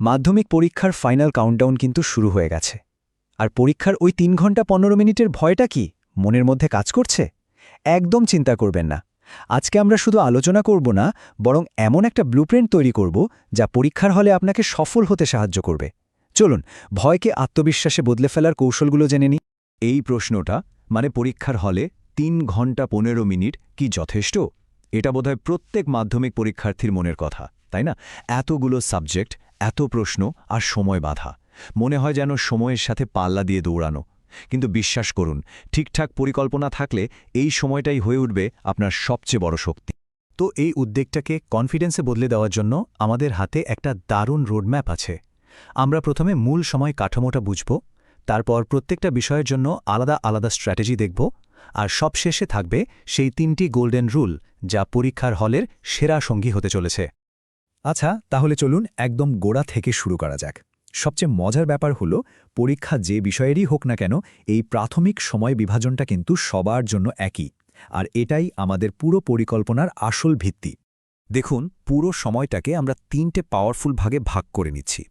মাধ্যমিক পরীক্ষার final countdown কিন্তু শুরু হয়ে গেছে। আর পরীক্ষার ওই তিন ঘণ্টা পনেরো মিনিটের ভয়টা কি? মনের মধ্যে কাজ করছে? একদম চিন্তা করবেন না। আজকে আমরা শুধু আলোচনা করব না, বরং এমন একটা ব্লুপ্রিন্ট তৈরি করব যা পরীক্ষার হলে আপনাকে সফল হতে সাহায্য করবে। চলুন, ভয়কে আত্মবিশ্বাসে বদলে ফেলার কৌশলগুলো জেনে নিই। এই প্রশ্নটা মানে পরীক্ষার হলে তিন ঘণ্টা পনেরো মিনিট কি যথেষ্ট? এটা বোধহয় প্রত্যেক মাধ্যমিক পরীক্ষার্থীর মনের কথা, তাই না? এতগুলো সাবজেক্ট এত প্রশ্ন আর সময় বাধা। মনে হয় যেন সময়ের সাথে পাল্লা দিয়ে দৌড়ানো। কিন্তু বিশ্বাস করুন, ঠিকঠাক পরিকল্পনা থাকলে এই সময়টাই হয়ে উঠবে আপনার সবচেয়ে বড় শক্তি। তো এই উদ্বেগটাকে কনফিডেন্সে বদলে দেওয়ার জন্য আমাদের হাতে একটা দারুণ রোডম্যাপ আছে। আমরা প্রথমে মূল সময় কাঠামোটা বুঝব, তারপর প্রত্যেকটা বিষয়ের জন্য আলাদা আলাদা স্ট্র্যাটেজি দেখব, আর সবশেষে থাকবে সেই তিনটি গোল্ডেন রুল যা পরীক্ষার হলের সেরা সঙ্গী হতে চলেছে। আচ্ছা তাহলে চলুন একদম গোড়া থেকে শুরু করা যাক। সবচেয়ে মজার ব্যাপার হল, পরীক্ষা যে বিষয়েরই হোক না কেন, এই প্রাথমিক সময় বিভাজনটা কিন্তু সবার জন্য একই। আর এটাই আমাদের পুরো পরিকল্পনার আসল ভিত্তি। দেখুন, পুরো সময়টাকে আমরা তিনটে পাওয়ারফুল ভাগে ভাগ করে নিচ্ছি।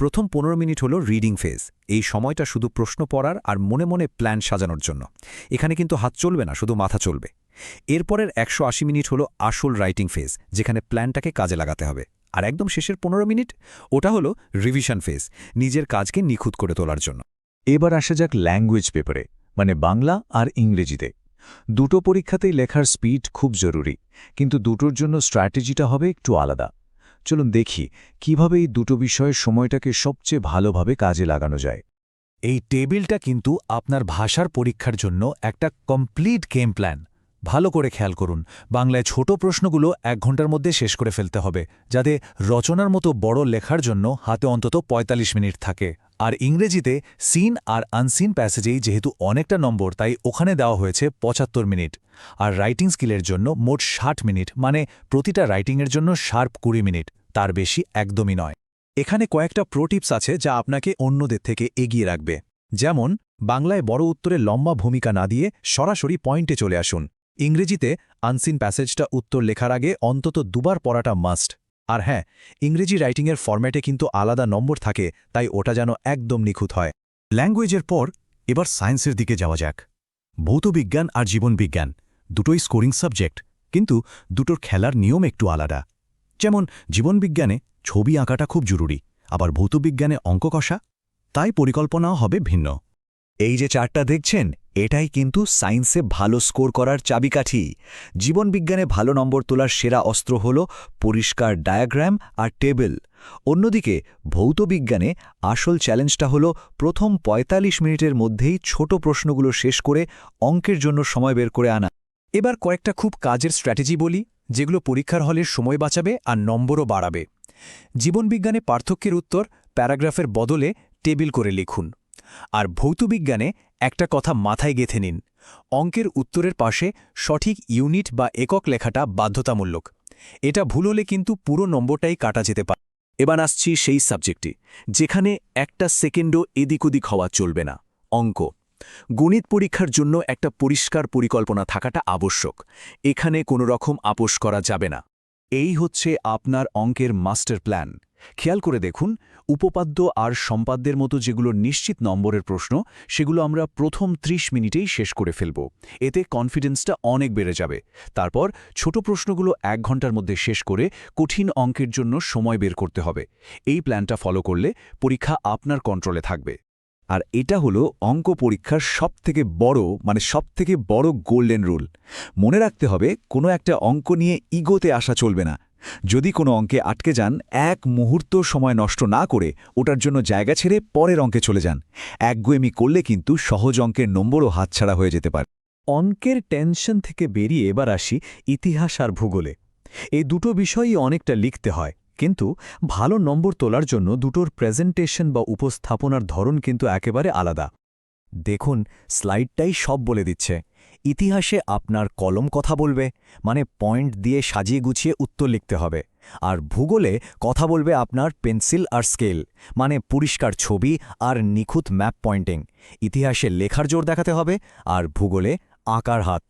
প্রথম পনেরো মিনিট হলো রিডিং ফেজ এই সময়টা শুধু প্রশ্ন পড়ার আর মনে মনে প্ল্যান সাজানোর জন্য। এখানে কিন্তু হাত চলবে না, শুধু মাথা চলবে। এরপরের একশো আশি মিনিট হলো আসল রাইটিং ফেজ যেখানে প্ল্যানটাকে কাজে লাগাতে হবে। আর একদম শেষের পনেরো মিনিট, ওটা হলো রিভিশন ফেজ নিজের কাজকে নিখুঁত করে তোলার জন্য। এবার আসা যাক ল্যাঙ্গুয়েজ পেপারে মানে বাংলা আর ইংরেজিতে। দুটো পরীক্ষাতেই লেখার স্পিড খুব জরুরি, কিন্তু দুটোর জন্য স্ট্র্যাটেজিটা হবে একটু আলাদা। চলুন দেখি কীভাবে এই দুটো বিষয়ের সময়টাকে সবচেয়ে ভালোভাবে কাজে লাগানো যায়। এই টেবিলটা কিন্তু আপনার ভাষার পরীক্ষার জন্য একটা কমপ্লিট গেম প্ল্যান। ভালো করে খেয়াল করুন, বাংলায় ছোট প্রশ্নগুলো এক ঘণ্টার মধ্যে শেষ করে ফেলতে হবে, যাতে রচনার মতো বড় লেখার জন্য হাতে অন্তত ৪৫ মিনিট থাকে। আর ইংরেজিতে সিন আর আনসিন প্যাসেজেই যেহেতু অনেকটা নম্বর, তাই ওখানে দেওয়া হয়েছে পঁচাত্তর মিনিট। আর রাইটিং স্কিলের জন্য মোট ষাট মিনিট মানে প্রতিটা রাইটিংয়ের জন্য শার্প কুড়ি মিনিট, তার বেশি একদমই নয়। এখানে কয়েকটা প্রোটিপস আছে যা আপনাকে অন্যদের থেকে এগিয়ে রাখবে। যেমন, বাংলায় বড় উত্তরে লম্বা ভূমিকা না দিয়ে সরাসরি পয়েন্টে চলে আসুন। ইংরেজিতে আনসিন প্যাসেজটা উত্তর লেখার আগে অন্তত দুবার পড়াটা মাস্ট। আর হ্যাঁ ইংরেজি রাইটিংয়ের ফরম্যাটে কিন্তু আলাদা নম্বর থাকে, তাই ওটা যেন একদম নিখুঁত হয়। ল্যাঙ্গুয়েজের পর, এবার সায়েন্সের দিকে যাওয়া যাক। ভৌতবিজ্ঞান আর জীবনবিজ্ঞান দুটোই স্কোরিং সাবজেক্ট, কিন্তু দুটোর খেলার নিয়ম একটু আলাদা। যেমন জীবনবিজ্ঞানে ছবি আঁকাটা খুব জরুরি, আবার ভৌতবিজ্ঞানে অঙ্ক কষা, তাই পরিকল্পনাও হবে ভিন্ন। এই যে চারটা দেখছেন এটাই কিন্তু সায়েন্সে ভালো স্কোর করার চাবিকাঠি। জীবনবিজ্ঞানে ভালো নম্বর তোলার সেরা অস্ত্র হল পরিষ্কার ডায়াগ্রাম আর টেবিল। অন্যদিকে ভৌতবিজ্ঞানে আসল চ্যালেঞ্জটা হল প্রথম ৪৫ মিনিটের মধ্যেই ছোট প্রশ্নগুলো শেষ করে অঙ্কের জন্য সময় বের করে আনা। এবার কয়েকটা খুব কাজের স্ট্র্যাটেজি বলি, যেগুলো পরীক্ষার হলের সময় বাঁচাবে আর নম্বরও বাড়াবে। জীবনবিজ্ঞানে পার্থক্যের উত্তর প্যারাগ্রাফের বদলে টেবিল করে লিখুন। আর ভৌতবিজ্ঞানে একটা কথা মাথায় গেথে নিন। অঙ্কের উত্তরের পাশে সঠিক ইউনিট বা একক লেখাটা বাধ্যতামূলক। এটা ভুল হলে কিন্তু পুরো নম্বরটাই কাটা যেতে পারে। এবার আসছি সেই সাবজেক্টে, যেখানে একটা সেকেন্ডও এদিক ওদিক হওয়া চলবে না। অঙ্ক। গণিত পরীক্ষার জন্য একটা পরিষ্কার পরিকল্পনা থাকাটা আবশ্যক। এখানে কোনো রকম আপোষ করা যাবে না। এই হচ্ছে আপনার অঙ্কের মাস্টার প্ল্যান। খেয়াল করে দেখুন, উপপাদ্য আর সম্পাদ্যের মতো যেগুলো নিশ্চিত নম্বরের প্রশ্ন, সেগুলো আমরা প্রথম ৩০ মিনিটেই শেষ করে ফেলব। এতে কনফিডেন্সটা অনেক বেড়ে যাবে। তারপর ছোট প্রশ্নগুলো এক ঘণ্টার মধ্যে শেষ করে কঠিন অঙ্কের জন্য সময় বের করতে হবে। এই প্ল্যানটা ফলো করলে পরীক্ষা আপনার কন্ট্রোলে থাকবে। আর এটা হলো অঙ্ক পরীক্ষার সবথেকে বড় মানে সবথেকে বড় গোল্ডেন রুল মনে রাখতে হবে, কোনো একটা অঙ্ক নিয়ে ইগোতে আসা চলবে না। যদি কোনো অঙ্কে আটকে যান, এক মুহূর্ত সময় নষ্ট না করে ওটার জন্য জায়গা ছেড়ে পরের অঙ্কে চলে যান। একগুয়েমি করলে কিন্তু সহজ অঙ্কের নম্বরও হাতছাড়া হয়ে যেতে পারে। অঙ্কের টেনশন থেকে বেরিয়ে এবার আসি ইতিহাস আর ভূগোলে। এই দুটো বিষয়ই অনেকটা লিখতে হয়, কিন্তু ভালো নম্বর তোলার জন্য দুটোর প্রেজেন্টেশন বা উপস্থাপনার ধরন কিন্তু একেবারে আলাদা। দেখুন, স্লাইডটাই সব বলে দিচ্ছে। ইতিহাসে আপনার কলম কথা বলবে মানে পয়েন্ট দিয়ে সাজিয়ে গুছিয়ে উত্তর লিখতে হবে। আর ভূগোলে কথা বলবে আপনার পেন্সিল আর স্কেল মানে পরিষ্কার ছবি আর নিখুঁত ম্যাপ পয়েন্টিং। ইতিহাসে লেখার জোর দেখাতে হবে আর ভূগোলে আঁকার হাত।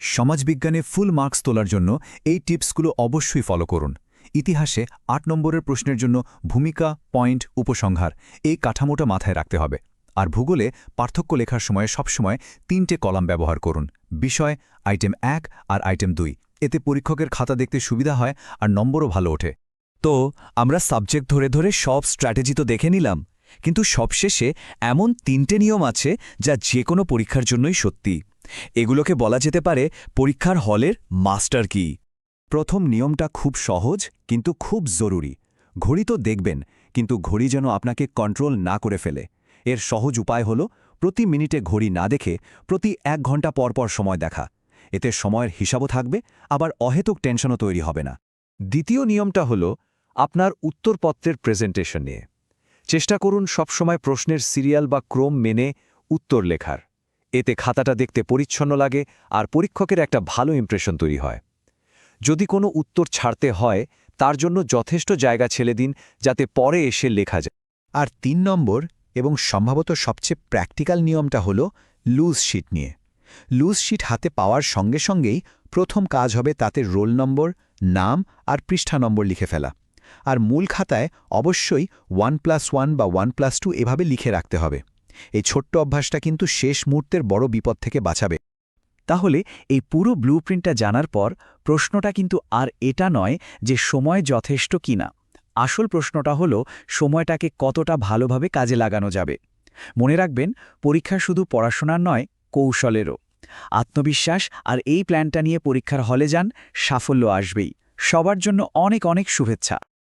সমাজবিজ্ঞানে ফুল মার্কস তোলার জন্য এই টিপসগুলো অবশ্যই ফলো করুন। ইতিহাসে আট নম্বরের প্রশ্নের জন্য ভূমিকা, পয়েন্ট, উপসংহার, এই কাঠামোটা মাথায় রাখতে হবে। আর ভূগোলে পার্থক্য লেখার সময় সবসময় তিনটে কলাম ব্যবহার করুন। বিষয় আইটেম এক আর আইটেম দুই। এতে পরীক্ষকের খাতা দেখতে সুবিধা হয় আর নম্বরও ভালো ওঠে। তো, আমরা সাবজেক্ট ধরে ধরে সব স্ট্র্যাটেজি তো দেখে নিলাম, কিন্তু সবশেষে এমন তিনটে নিয়ম আছে যা যে কোনো পরীক্ষার জন্যই সত্যি। এগুলোকে বলা যেতে পারে পরীক্ষার হলের মাস্টার কি। প্রথম নিয়মটা খুব সহজ, কিন্তু খুব জরুরি। ঘড়ি তো দেখবেন, কিন্তু ঘড়ি যেন আপনাকে কন্ট্রোল না করে ফেলে। এর সহজ উপায় হল প্রতি মিনিটে ঘড়ি না দেখে প্রতি এক ঘণ্টা পর পর সময় দেখা। এতে সময়ের হিসাবও থাকবে, আবার অহেতুক টেনশনও তৈরি হবে না। দ্বিতীয় নিয়মটা হল আপনার উত্তরপত্রের প্রেজেন্টেশন নিয়ে। চেষ্টা করুন সবসময় প্রশ্নের সিরিয়াল বা ক্রম মেনে উত্তর লেখার। এতে খাতাটা দেখতে পরিচ্ছন্ন লাগে আর পরীক্ষকের একটা ভালো ইমপ্রেশন তৈরি হয়। যদি কোনো উত্তর ছাড়তে হয়, তার জন্য যথেষ্ট জায়গা ছেড়ে দিন যাতে পরে এসে লেখা যায়। আর তিন নম্বর এবং সম্ভবত সবচেয়ে প্র্যাকটিক্যাল নিয়মটা হল লুজ শিট নিয়ে। লুজ শিট হাতে পাওয়ার সঙ্গে সঙ্গেই প্রথম কাজ হবে তাতে রোল নম্বর নাম আর পৃষ্ঠা নম্বর লিখে ফেলা। আর মূল খাতায় অবশ্যই ওয়ান প্লাস ওয়ান বা ওয়ান প্লাস টু এভাবে লিখে রাখতে হবে। এই ছোট্ট অভ্যাসটা কিন্তু শেষ মুহূর্তের বড় বিপদ থেকে বাঁচাবে। তাহলে এই পুরো ব্লুপ্রিন্টটা জানার পর প্রশ্নটা কিন্তু আর এটা নয় যে সময় যথেষ্ট কিনা। আসল প্রশ্নটা হলো, সময়টাকে কতটা ভালোভাবে কাজে লাগানো যাবে। মনে রাখবেন, পরীক্ষা শুধু পড়াশোনার নয়, কৌশলেরও। আত্মবিশ্বাস আর এই প্ল্যানটা নিয়ে পরীক্ষার হলে যান, সাফল্য আসবেই। সবার জন্য অনেক অনেক শুভেচ্ছা।